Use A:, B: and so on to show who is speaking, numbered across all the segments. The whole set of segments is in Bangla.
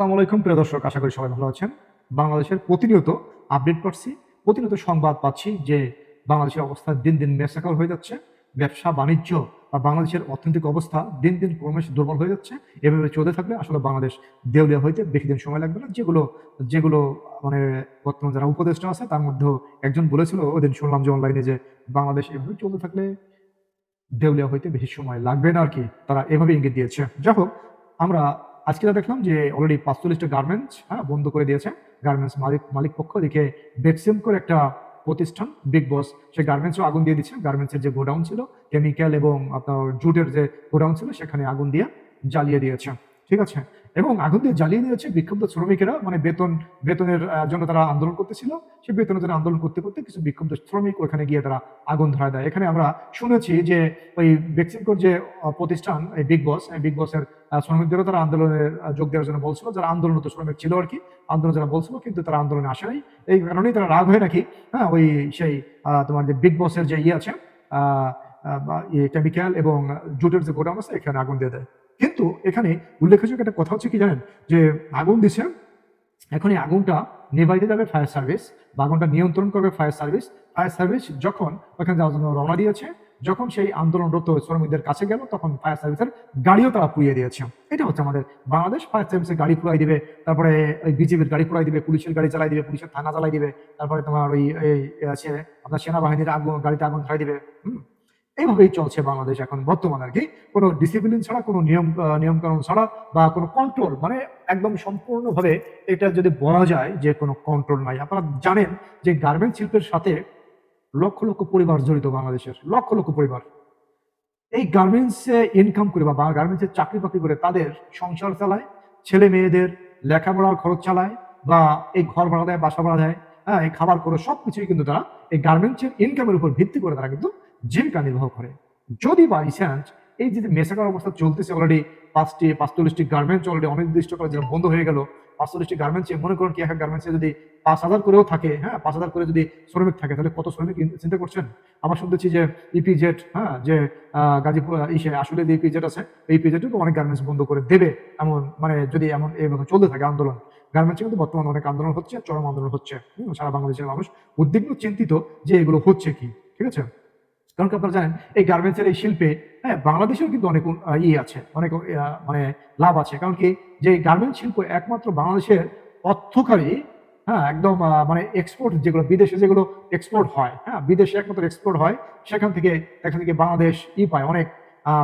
A: আসসালামু আলাইকুম, প্রিয় দর্শক, আশা করি সবাই ভালো আছেন। বাংলাদেশের প্রতিনিয়ত আপডেট পাচ্ছি, প্রতিনিয়ত সংবাদ পাচ্ছি যে বাংলাদেশের অবস্থা দিন দিন মেসাকাল হয়ে যাচ্ছে, ব্যবসা, বাণিজ্য বা বাংলাদেশের অর্থনৈতিক অবস্থা দিন দিন ক্রমশ দুর্বল হয়ে যাচ্ছে। এভাবে চলতে থাকলে আসলে বাংলাদেশ দেউলিয়া হইতে বেশি দিন সময় লাগবে না। যেগুলো যেগুলো মানে বর্তমান যারা উপদেষ্টা আছে, তার মধ্যেও একজন বলেছিল, ওদিন শুনলাম যে অনলাইনে যে বাংলাদেশ এভাবে চলতে থাকলে দেউলিয়া হইতে বেশি সময় লাগবে না আর কি। তারা এভাবে ইঙ্গিত দিয়েছে। যাই হোক, আমরা আজকে দেখলাম যে অলরেডি পাঁচচল্লিশটা গার্মেন্টস হ্যাঁ বন্ধ করে দিয়েছে। গার্মেন্টস মালিক মালিক পক্ষ বেক্সিম করে একটা প্রতিষ্ঠান বিগ বস সেই গার্মেন্টসও আগুন দিয়ে দিচ্ছে। গার্মেন্টসের যে গোডাউন ছিল কেমিক্যাল এবং আপনার জুটের যে গোডাউন ছিল, সেখানে আগুন দিয়ে জ্বালিয়ে দিয়েছে। ঠিক আছে? এবং আগুন দিয়ে জ্বালিয়ে দিয়েছে বিক্ষুব্ধ শ্রমিকেরা। মানে বেতন, বেতনের জন্য তারা আন্দোলন করতেছিল। সেই বেতনের জন্য আন্দোলন করতে করতে কিছু বিক্ষুব্ধ শ্রমিক ওখানে গিয়ে তারা আগুন ধরায় দেয়। এখানে আমরা শুনেছি যে ওই বেক্সিমকোর যে প্রতিষ্ঠান, এই বিগ বস বিগ বসের শ্রমিকদেরও তারা আন্দোলনে যোগ দেওয়ার জন্য বলছিল। যারা আন্দোলনত শ্রমিক ছিল আর কি, আন্দোলন যারা বলছিল, কিন্তু তারা আন্দোলনে আসে নাই। এই কারণেই তারা রাগ হয়ে নাকি? হ্যাঁ ওই সেই তোমার যে বিগ বসের যে ইয়ে আছে কেমিক্যাল এবং জুটের যে গোডাউন আছে, এখানে আগুন দিয়ে দেয়। কিন্তু এখানে উল্লেখযোগ্য একটা কথা হচ্ছে কি জানেন? যে আগুন দিছে এখন এই আগুনটা নেভাইতে যাবে ফায়ার সার্ভিস বা আগুনটা নিয়ন্ত্রণ করবে ফায়ার সার্ভিস ফায়ার সার্ভিস যখন ওখানে যাওয়ার জন্য রওনা দিয়েছে, যখন সেই আন্দোলনরত শ্রমিকদের কাছে গেল, তখন ফায়ার সার্ভিসের গাড়িও তারা পুড়িয়ে দিয়েছে। এটা হচ্ছে আমাদের বাংলাদেশ। ফায়ার সার্ভিসের গাড়ি পুরাই দিবে, তারপরে ওই বিজেপির গাড়ি পুরাই দিবে, পুলিশের গাড়ি চালাই দিবে, পুলিশের থানা চালাই দিবে, তারপরে তোমার ওই আপনার সেনাবাহিনীর আগুন, গাড়িতে আগুন ধরাই দিবে। হুম? এইভাবেই চলছে বাংলাদেশ এখন বর্তমান আর কি। কোনো ডিসিপ্লিন ছাড়া, কোনো নিয়ম নিয়মকানুন ছাড়া বা কোনো কন্ট্রোল মানে একদম সম্পূর্ণভাবে এটা যদি বলা যায় যে কোনো কন্ট্রোল নাই। আপনারা জানেন যে গার্মেন্ট শিল্পের সাথে লক্ষ লক্ষ পরিবার জড়িত বাংলাদেশের, লক্ষ লক্ষ পরিবার। এই গার্মেন্টসে ইনকাম করে বা গার্মেন্টসে চাকরি বাকরি করে তাদের সংসার চালায়, ছেলে মেয়েদের লেখাপড়ার খরচ চালায় বা এই ঘর ভাড়া দেয়, বাসা ভাড়া দেয় হ্যাঁ এই খাবার করে সব কিছুই কিন্তু তারা এই গার্মেন্টসের ইনকামের উপর ভিত্তি করে তারা কিন্তু জীবিকা নির্বাহ করে। যদি বাই চান্স এই যে মেসাকার অবস্থা চলতেছে অলরেডি পাঁচটি, পাঁচচল্লিশটি গার্মেন্টস অলরেডি অনির্দিষ্ট করে যেটা বন্ধ হয়ে গেল পাঁচচল্লিশটি গার্মেন্টসে মনে করেন কি, এক গার্মেন্টসে যদি পাঁচ হাজার করেও থাকে হ্যাঁ পাঁচ হাজার করে যদি শ্রমিক থাকে, তাহলে কত শ্রমিক চিন্তা করছেন? আমার শুনতেছি যে ইপিজেড হ্যাঁ যে গাজীপুর ইসে, আসলে যে ইপিজেড আছে, এই ইপিজেডও তো অনেক গার্মেন্টস বন্ধ করে দেবে। এমন মানে যদি এমন এইভাবে চলতে থাকে আন্দোলন গার্মেন্টসে কিন্তু বর্তমানে অনেক আন্দোলন হচ্ছে, চরম আন্দোলন হচ্ছে সারা বাংলাদেশের মানুষ উদ্বিগ্ন, চিন্তিত যে এগুলো হচ্ছে কি, ঠিক আছে? কারণ আপনারা জানেন, এই গার্মেন্টসের এই শিল্পে হ্যাঁ বাংলাদেশেও কিন্তু অনেক ইয়ে আছে, অনেক মানে লাভ আছে। কারণ কি, যে গার্মেন্টস শিল্প একমাত্র বাংলাদেশের অর্থকারী হ্যাঁ একদম মানে এক্সপোর্ট যেগুলো, বিদেশে যেগুলো এক্সপোর্ট হয় হ্যাঁ বিদেশে একমাত্র এক্সপোর্ট হয়, সেখান থেকে এখান থেকে বাংলাদেশ ই পায়, অনেক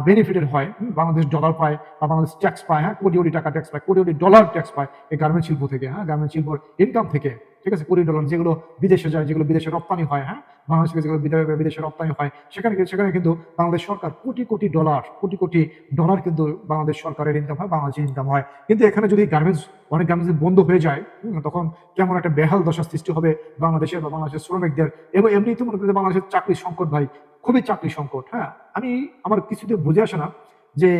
A: বেনিফিটেড হয় বাংলাদেশ ডলার পায় বা বাংলাদেশ ট্যাক্স পায় হ্যাঁ কোটি কোটি টাকা ট্যাক্স পায়, কোটি কোটি ডলার ট্যাক্স পায় এই গার্মেন্ট শিল্প থেকে হ্যাঁ গার্মেন্ট শিল্পর ইনকাম থেকে। ঠিক আছে কুড়ি ডলার যেগুলো বিদেশে যায়, যেগুলো বিদেশে রপ্তানি হয় হ্যাঁ? বাংলাদেশ যেগুলো বিদে- বিদেশে রপ্তানি হয়, সেখানে সেখানে কিন্তু বাংলাদেশ সরকার কোটি কোটি ডলার কোটি কোটি ডলার কিন্তু বাংলাদেশ সরকারের ইনকাম হয় বাংলাদেশের ইনকাম হয়। কিন্তু এখানে যদি গার্মেন্টস অনেক গার্মেন্টস বন্ধ হয়ে যায় তখন কেমন একটা বেহাল দশা সৃষ্টি হবে বাংলাদেশের বা বাংলাদেশের শ্রমিকদের। এবং এমনি তো মনে করি বাংলাদেশের চাকরি সংকট ভাই, খুবই চাকরি সংকট হ্যাঁ? আমি, আমার কিছুতে বুঝে আসে না যে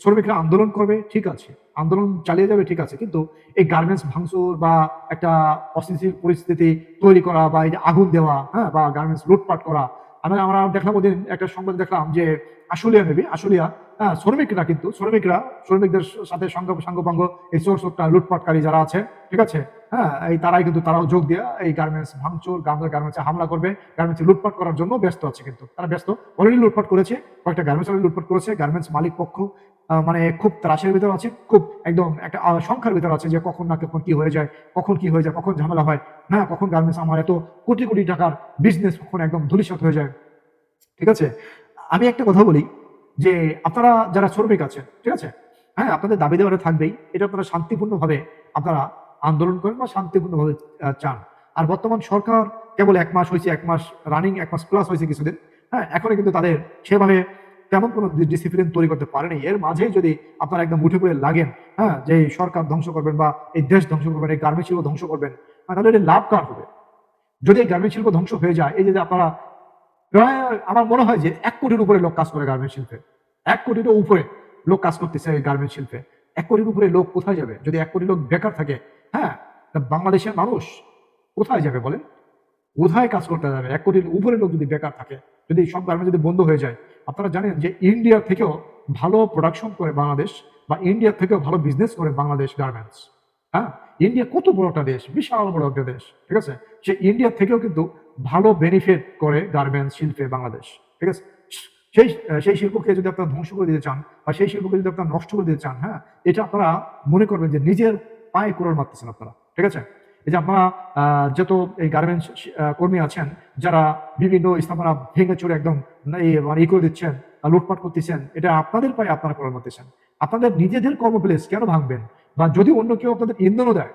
A: শ্রমিকরা আন্দোলন করবে, ঠিক আছে। আন্দোলন চালিয়ে যাবে, ঠিক আছে। কিন্তু এই গার্মেন্টস ভাঙচুর বা একটা অস্থিতিশীল পরিস্থিতি তৈরি করা বা এই যে আগুন দেওয়া হ্যাঁ বা গার্মেন্টস লুটপাট করা, আমি আমরা দেখলাম ওদিন একটা সংবাদ দেখলাম যে আশুলিয়া নেবে আশুলিয়া শ্রমিকরা কিন্তু, শ্রমিকরা, শ্রমিকদের সাথে সঙ্গ সাঙ্গপাঙ্গ এই চোর, চোরটা, লুটপাটকারী যারা আছে, ঠিক আছে? হ্যাঁ এই তারাই কিন্তু তারাও যোগ দিয়ে এই গার্মেন্টস ভাঙচুর গার্মেন্টসে হামলা করবে গার্মেন্টসে লুটপাট করার জন্য ব্যস্ত আছে কিন্তু। তারা ব্যস্ত। অলরেডি লুটপাট করেছে, কয়েকটা গার্মেন্টস অলরেডি লুটপাট করেছে গার্মেন্টস মালিক পক্ষ মানে খুব ত্রাসের ভিতর আছে, খুব একদম একটা সংখ্যার ভিতর আছে যে কখন না কখন কি হয়ে যায়, কখন কি হয়ে যায়, কখন ঝামেলা হয়। হ্যাঁ কখন গার্মেন্টস আমার এত কোটি কোটি টাকার বিজনেস কখন একদম ধূলিসাৎ হয়ে যায়, ঠিক আছে? আমি একটা কথা বলি যে আপনারা যারা শ্রমিক আছেন ঠিক আছে? হ্যাঁ আপনাদের দাবি দেওয়াটা থাকবেই। এটা আপনারা শান্তিপূর্ণভাবে আপনারা আন্দোলন করেন বা শান্তিপূর্ণভাবে চান। আর বর্তমান সরকার কেবল এক মাস হয়েছে এক মাস রানিং এক মাস প্লাস হয়েছে কিছুদিন। হ্যাঁ এখনও কিন্তু তাদের সেভাবে তেমন কোনো ডিসিপ্লিন তৈরি করতে পারেনি। এর মাঝে যদি আপনারা একদম উঠে পড়ে লাগেন হ্যাঁ যে সরকার ধ্বংস করবেন বা এই দেশ ধ্বংস করবেন এই গার্মেন্ট শিল্প ধ্বংস করবেন হ্যাঁ, তাহলে এটা লাভ কার হবে? যদি এই গার্মেন্ট শিল্প ধ্বংস হয়ে যায় এই যে যে আপনারা আমার মনে হয় যে এক কোটির উপরে লোক কাজ করে গার্মেন্ট শিল্পে। এক কোটিরও উপরে লোক কাজ করতেছে এই গার্মেন্ট শিল্পে। এক কোটির উপরে লোক কোথায় যাবে? যদি এক কোটি লোক বেকার থাকে হ্যাঁ বাংলাদেশের মানুষ কোথায় যাবে বলেন? কোথায় কাজ করতে যাবে? এক কোটির উপরে লোক যদি বেকার থাকে, যদি সব গার্মেন্ট যদি বন্ধ হয়ে যায়, আপনারা জানেন যে ইন্ডিয়া থেকেও ভালো প্রোডাকশন করে বাংলাদেশ বা ইন্ডিয়ার থেকেও ভালো বিজনেস করে বাংলাদেশ গার্মেন্টস হ্যাঁ? ইন্ডিয়া কত বড় একটা দেশ, বিশাল বড় একটা দেশ, ঠিক আছে? সে ইন্ডিয়া থেকেও কিন্তু ভালো বেনিফিট করে গার্মেন্টস শিল্পে বাংলাদেশ, ঠিক আছে? সেই সেই শিল্পকে যদি আপনারা ধ্বংস করে দিতে চান বা সেই শিল্পকে যদি আপনারা নষ্ট করে দিতে চান হ্যাঁ এটা আপনারা মনে করবেন যে নিজের পায়ে কোরআন মারতেছেন আপনারা, ঠিক আছে? এই যে আপনারা যত এই গার্মেন্টস কর্মী আছেন, যারা বিভিন্ন স্থাপনা ভেঙে চড়ে একদম মানে ই করে দিচ্ছেন লুটপাট করতেছেন, এটা আপনাদের পায়ে আপনারা কোরআন মারতেছেন। আপনাদের নিজেদের কর্মপ্লেস কেন ভাঙবেন? বা যদি অন্য কেউ আপনাদের ইন্ধনও দেয়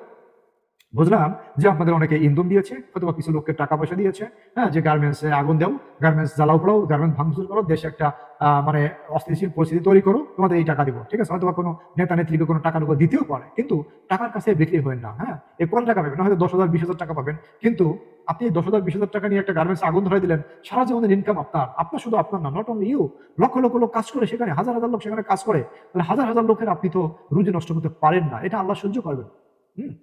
A: বুঝলাম যে আপনাদের অনেকে ইন্ধন দিয়েছে অথবা কিছু লোককে টাকা পয়সা দিয়েছে হ্যাঁ যে গার্মেন্টসে আগুন দাও গার্মেন্টস জ্বালাও পড়াও গার্মেন্টস ভাঙচুর করো, দেশে একটা মানে অস্থিতিশীল পরিস্থিতি তৈরি করো, তোমাদের এই টাকা দিব, ঠিক আছে? হয়তো বা কোনো নেতা নেত্রীকে কোনো টাকা লোক দিতেও পারে, কিন্তু টাকার কাছে বিক্রি হয় না হ্যাঁ? এ কোন টাকা পাবেন? হয়তো দশ হাজার, বিশ হাজার টাকা পাবেন, কিন্তু আপনি দশ হাজার, বিশ হাজার টাকা নিয়ে একটা গার্মেন্টস আগুন ধরে দিলেন, সারা জীবনের ইনকাম আপনার আপনার শুধু আপনার না not only you lakh lakh লোক কাজ করে সেখানে, হাজার হাজার লোক সেখানে কাজ করে, তাহলে হাজার হাজার লোকের আপনি তো রুজি নষ্ট করতে পারেন না, এটা আল্লাহ সহ্য করবেন, হুম?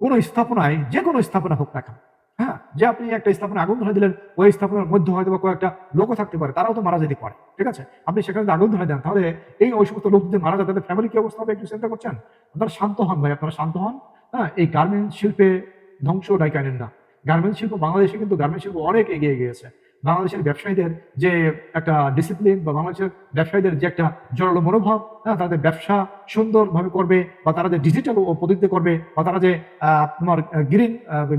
A: কোনো স্থাপনায়, যে কোনো স্থাপনা হোক না কেন হ্যাঁ? যে আপনি একটা স্থাপনা আগুন ধরে দিলেন, ওই স্থাপনার মধ্যে হয়তো বা কয়েকটা লোকও থাকতে পারে, তারাও তো মারা যেতে পারে, ঠিক আছে? আপনি সেখানে আগুন ধরে দেন, তাহলে এই ওই সমস্ত লোক যদি মারা যায়, তাদের ফ্যামিলি কি অবস্থা হবে একটু চিন্তা করছেন? আপনারা শান্ত হন ভাই, আপনারা শান্ত হন হ্যাঁ? এই গার্মেন্টস শিল্পে ধ্বংস ডাইকা নেন না। গার্মেন্টস শিল্প বাংলাদেশে কিন্তু গার্মেন্টস শিল্প অনেক এগিয়ে গিয়েছে। বাংলাদেশের ব্যবসায়ীদের যে একটা ডিসিপ্লিন বা বাংলাদেশের ব্যবসায়ীদের যে একটা জোরালো মনোভাব হ্যাঁ তাদের ব্যবসা সুন্দরভাবে করবে বা তারা যে ডিজিটাল পদ্ধতিতে করবে বা তারা যে তোমার গ্রিন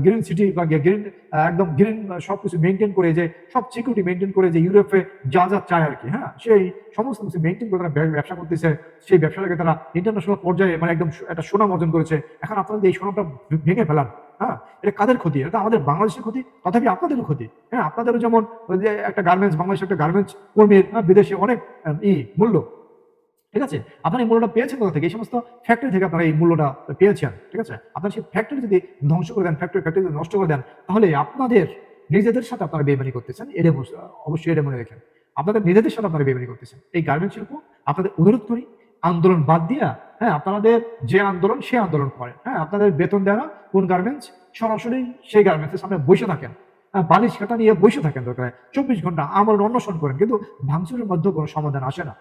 A: গ্রিন সিটি বা গ্রিন একদম গ্রিন সব কিছু মেনটেন করে যে সব সিকিউরিটি মেনটেন করে যে ইউরোপে যা যা চায় আর কি হ্যাঁ? সেই সমস্ত কিছু মেনটেন করে তারা ব্যবসা করতেছে। সেই ব্যবসাটাকে তারা ইন্টারন্যাশনাল পর্যায়ে মানে একদম একটা সুনাম অর্জন করেছে। এখন আপনারা যদি এই সুনামটা ভেঙে ফেলান হ্যাঁ? এটা কাদের ক্ষতি? এটা আমাদের বাংলাদেশের ক্ষতি তথাপি আপনাদেরও ক্ষতি হ্যাঁ? আপনাদেরও যেমন একটা গার্মেন্টস বাংলাদেশের একটা গার্মেন্টস কর্মীর হ্যাঁ, বিদেশে অনেক ই মূল্য ঠিক আছে? আপনার এই মূল্যটা পেয়েছেন কোথা থেকে? এই সমস্ত ফ্যাক্টরি থেকে আপনারা এই মূল্যটা পেয়েছেন ঠিক আছে? আপনার সেই ফ্যাক্টরি যদি ধ্বংস করে দেন ফ্যাক্টরি ফ্যাক্টরি নষ্ট করে দেন তাহলে আপনাদের নিজেদের সাথে আপনারা বেমানি করতেছেন। এটা অবশ্যই এটা মনে রাখেন। আপনাদের নিজেদের সাথে আপনারা বেমানি করতেছেন। এই গার্মেন্ট শিল্প আপনাদের অনুরোধ আন্দোলন বাদ দিয়া হ্যাঁ আপনাদের যে আন্দোলন সে আন্দোলন করেন। হ্যাঁ আপনাদের বেতন দেওয়া কোন গার্মেন্টস সরাসরি সেই গার্মেন্টসের সামনে বসে থাকেন। হ্যাঁ, বালিশ কাটা নিয়ে বসে থাকেন দরকার। চব্বিশ ঘণ্টা আমার অন্বেষণ করেন কিন্তু ভাঙচুরের মধ্যে কোনো সমাধান আসে না।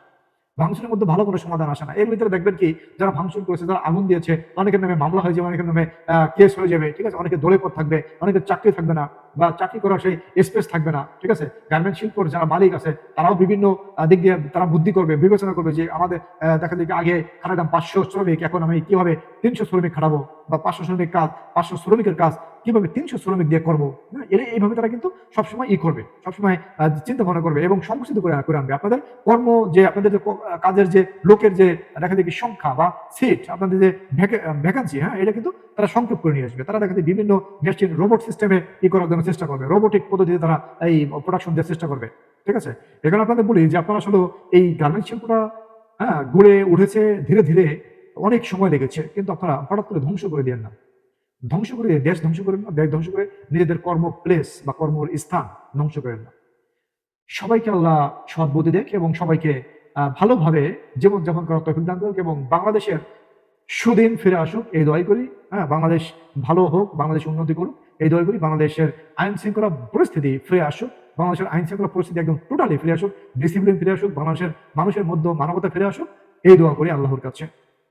A: ভাঙচুরের মধ্যে ভালো কোনো সমাধান আসে না। এর ভিতরে দেখবেন কি, যারা ভাঙচুর করেছে, যারা আগুন দিয়েছে, অনেকের নামে মামলা হয়ে যাবে, অনেকের নামে কেস হয়ে যাবে, ঠিক আছে? অনেকে দলে পথ থাকবে, অনেকের চাকরি থাকবে না। বা চাকরি করার সেই স্পেস থাকবে না ঠিক আছে? গার্মেন্ট শিল্পর যারা মালিক আছে তারাও বিভিন্ন দিক দিয়ে তারা বুদ্ধি করবে বিবেচনা করবে যে আমাদের দেখা যায় আগে খাটাতাম পাঁচশো শ্রমিক এখন আমি কীভাবে তিনশো শ্রমিক খাটাবো বা পাঁচশো শ্রমিক কাজ পাঁচশো শ্রমিকের কাজ কীভাবে তিনশো শ্রমিক দিয়ে করব? হ্যাঁ, এইভাবে তারা কিন্তু সবসময় ই করবে সবসময় চিন্তা ভাবনা করবে এবং সংকুচিত করে করে আনবে। আপনাদের কর্ম যে আপনাদের যে কাজের যে লোকের যে দেখা দেখি সংখ্যা বা সিট আপনাদের যে ভ্যাকান্সি হ্যাঁ এটা কিন্তু তারা সংক্ষেপ করে নিয়ে আসবে। তারা দেখা যায় বিভিন্ন মেশিন রোবট সিস্টেমে ই করার জন্য চেষ্টা করবে। রোবোটিক পদ্ধতিতে তারা এই প্রোডাকশন দেওয়ার চেষ্টা করবে। ঠিক আছে? এখানে আপনাদের বলি যে আপনারা আসলে এই গার্মেন্ট শিল্পটা হ্যাঁ গড়ে উঠেছে ধীরে ধীরে অনেক সময় লেগেছে, কিন্তু আপনারা হঠাৎ করে ধ্বংস করে দেন না। ধ্বংস করে দিয়ে দেশ ধ্বংস করেন না, দেশ ধ্বংস করে নিজেদের কর্ম প্লেস বা কর্ম স্থান ধ্বংস করেন না। সবাইকে আল্লাহ সৎ বুদ্ধি দেখ এবং সবাইকে ভালোভাবে জীবনযাপন করার তৌফিক দান করুক এবং বাংলাদেশের সুদিন ফিরে আসুক, এই দয় করি। হ্যাঁ বাংলাদেশ ভালো হোক, বাংলাদেশ উন্নতি করুক। এই দলগুলি বাংলাদেশের আইন শৃঙ্খলা পরিস্থিতি ফিরে আসুক, বাংলাদেশের আইন শৃঙ্খলা পরিস্থিতি একদম টোটালি ফিরে আসুক ডিসিপ্লিন ফিরে আসুক, বাংলাদেশের মানুষের মধ্যে মানবতা ফিরে আসুক, এই দোয়া করি আল্লাহর কাছে।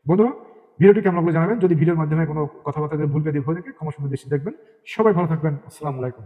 A: বন্ধুরা, ভিডিওটি কেমন লাগল জানাবেন। যদি ভিডিওর মাধ্যমে কোনো কথাবার্তা ভুল বেদি হয়ে থাকে, ক্ষমা দেখবেন। সবাই ভালো থাকবেন। আসসালামু আলাইকুম।